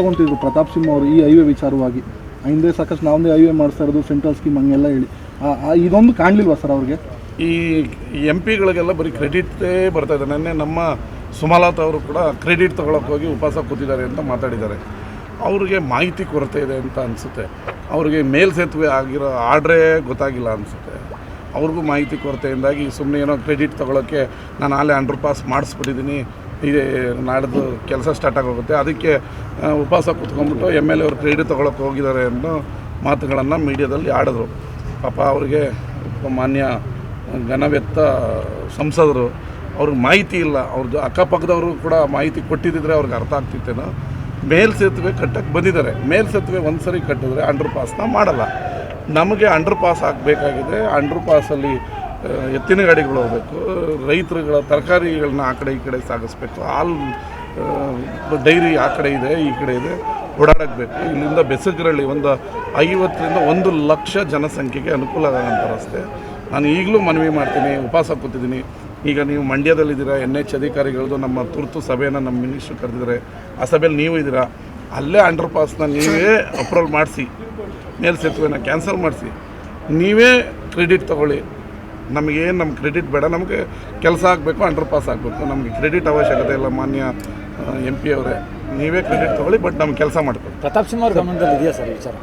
ತಗೊಂತಿದ್ರು ಪ್ರತಾಪ್ ಸಿಂಹ ಅವರು ಈ ಹೈವೇ ವಿಚಾರವಾಗಿ. ಹಿಂದೆ ಸಾಕಷ್ಟು ನಾವೊಂದೇ ಹೈವೇ ಮಾಡಿಸ್ತಾ ಇರೋದು, ಸೆಂಟ್ರಲ್ ಸ್ಕೀಮ್ ಹಂಗೆಲ್ಲ ಹೇಳಿ. ಇದೊಂದು ಕಾಣಲಿಲ್ವಾ ಸರ್ ಅವ್ರಿಗೆ? ಈ ಎಂ ಪಿಗಳಿಗೆಲ್ಲ ಬರೀ ಕ್ರೆಡಿಟೇ ಬರ್ತಾ ಇದೆ. ನೆನ್ನೆ ನಮ್ಮ ಸುಮಲತಾ ಅವರು ಕೂಡ ಕ್ರೆಡಿಟ್ ತೊಗೊಳಕ್ಕೆ ಹೋಗಿ ಉಪವಾಸ ಕೂತಿದ್ದಾರೆ ಅಂತ ಮಾತಾಡಿದ್ದಾರೆ. ಅವ್ರಿಗೆ ಮಾಹಿತಿ ಕೊರತೆ ಇದೆ ಅಂತ ಅನಿಸುತ್ತೆ. ಅವ್ರಿಗೆ ಮೇಲ್ ಸೇತುವೆ ಆಗಿರೋ ಆರ್ಡ್ರೇ ಗೊತ್ತಾಗಿಲ್ಲ ಅನಿಸುತ್ತೆ. ಅವ್ರಿಗೂ ಮಾಹಿತಿ ಕೊರತೆಯಿಂದಾಗಿ ಸುಮ್ಮನೆ ಏನೋ ಕ್ರೆಡಿಟ್ ತೊಗೊಳಕ್ಕೆ ನಾನು ಆಲೇ ಅಂಡರ್ ಪಾಸ್ ಮಾಡಿಸ್ಬಿಟ್ಟಿದ್ದೀನಿ. ಇದೇ ನಾಡ್ದು ಕೆಲಸ ಸ್ಟಾರ್ಟ್ ಆಗೋಗುತ್ತೆ. ಅದಕ್ಕೆ ಉಪವಾಸ ಕೂತ್ಕೊಂಡ್ಬಿಟ್ಟು ಎಂ ಎಲ್ ಎ ಅವರು ಕ್ರೀಡೆ ತೊಗೊಳಕ್ಕೆ ಹೋಗಿದ್ದಾರೆ ಅನ್ನೋ ಮಾತುಗಳನ್ನು ಮೀಡಿಯಾದಲ್ಲಿ ಆಡಿದ್ರು. ಪಾಪ ಅವರಿಗೆ ಮಾನ್ಯ ಘನವೆತ್ತ ಸಂಸದರು, ಅವ್ರಿಗೆ ಮಾಹಿತಿ ಇಲ್ಲ. ಅವ್ರದ್ದು ಅಕ್ಕಪಕ್ಕದವರು ಕೂಡ ಮಾಹಿತಿ ಕೊಟ್ಟಿದ್ದಿದ್ರೆ ಅವ್ರಿಗೆ ಅರ್ಥ ಆಗ್ತಿತ್ತೇನೋ. ಮೇಲ್ ಸೇತುವೆ ಕಟ್ಟಕ್ಕೆ ಬಂದಿದ್ದಾರೆ. ಮೇಲ್ ಸೇತುವೆ ಒಂದು ಸರಿ ಕಟ್ಟಿದ್ರೆ ಅಂಡರ್ ಪಾಸ್ನ ಮಾಡಲ್ಲ. ನಮಗೆ ಅಂಡರ್ ಪಾಸ್ ಆಗಬೇಕಾಗಿದೆ. ಅಂಡರ್ ಪಾಸಲ್ಲಿ ಎತ್ತಿನ ಗಾಡಿಗಳು ಹೋಗಬೇಕು ರೈತರುಗಳ ತರಕಾರಿಗಳನ್ನ ಆ ಕಡೆ ಈ ಕಡೆ ಸಾಗಿಸ್ಬೇಕು. ಹಾಲು ಡೈರಿ ಆ ಕಡೆ ಇದೆ, ಈ ಕಡೆ ಇದೆ. ಓಡಾಡಕ್ಬೇಕು ಇಲ್ಲಿಂದ ಬೆಸಗರಳ್ಳಿ ಒಂದು ಐವತ್ತರಿಂದ ಒಂದು ಲಕ್ಷ ಜನಸಂಖ್ಯೆಗೆ ಅನುಕೂಲ ಆಗೋಂಥ ರಸ್ತೆ. ನಾನು ಈಗಲೂ ಮನವಿ ಮಾಡ್ತೀನಿ, ಉಪವಾಸ ಕೂತಿದ್ದೀನಿ. ಈಗ ನೀವು ಮಂಡ್ಯದಲ್ಲಿದ್ದೀರಾ, ಎನ್ ಎಚ್ ಅಧಿಕಾರಿಗಳದ್ದು ನಮ್ಮ ತುರ್ತು ಸಭೆಯನ್ನು ನಮ್ಮ ಮಿನಿಸ್ಟ್ರು ಕರೆದಿದ್ದಾರೆ. ಆ ಸಭೆಯಲ್ಲಿ ನೀವು ಇದ್ದೀರಾ? ಅಲ್ಲೇ ಅಂಡರ್ ಪಾಸ್ನ ನೀವೇ ಅಪ್ರೂವಲ್ ಮಾಡಿಸಿ. ಮೇಲ್ಸೇತುವೆನ ಕ್ಯಾನ್ಸಲ್ ಮಾಡಿಸಿ. ನೀವೇ ಕ್ರೆಡಿಟ್ ತೊಗೊಳ್ಳಿ. ನಮಗೇನು ನಮ್ಮ ಕ್ರೆಡಿಟ್ ಬೇಡ, ನಮಗೆ ಕೆಲಸ ಆಗಬೇಕು ಅಂಡರ್ ಪಾಸ್ ಆಗಬೇಕು. ನಮಗೆ ಕ್ರೆಡಿಟ್ ಅವಶ್ಯಕತೆ ಇಲ್ಲ, ಮಾನ್ಯ ಎಂ ಪಿ ಅವರೇ. ನೀವೇ ಕ್ರೆಡಿಟ್ ತೊಗೊಳ್ಳಿ ಬಟ್ ನಮ್ಗೆ ಕೆಲಸ ಮಾಡ್ಬೇಕು ಪ್ರತಾಪ್ ಸಿಂಹ ಅವ್ರ ಗಮನದಲ್ಲಿ ಇದೆಯಾ ಸರ್ ವಿಚಾರ?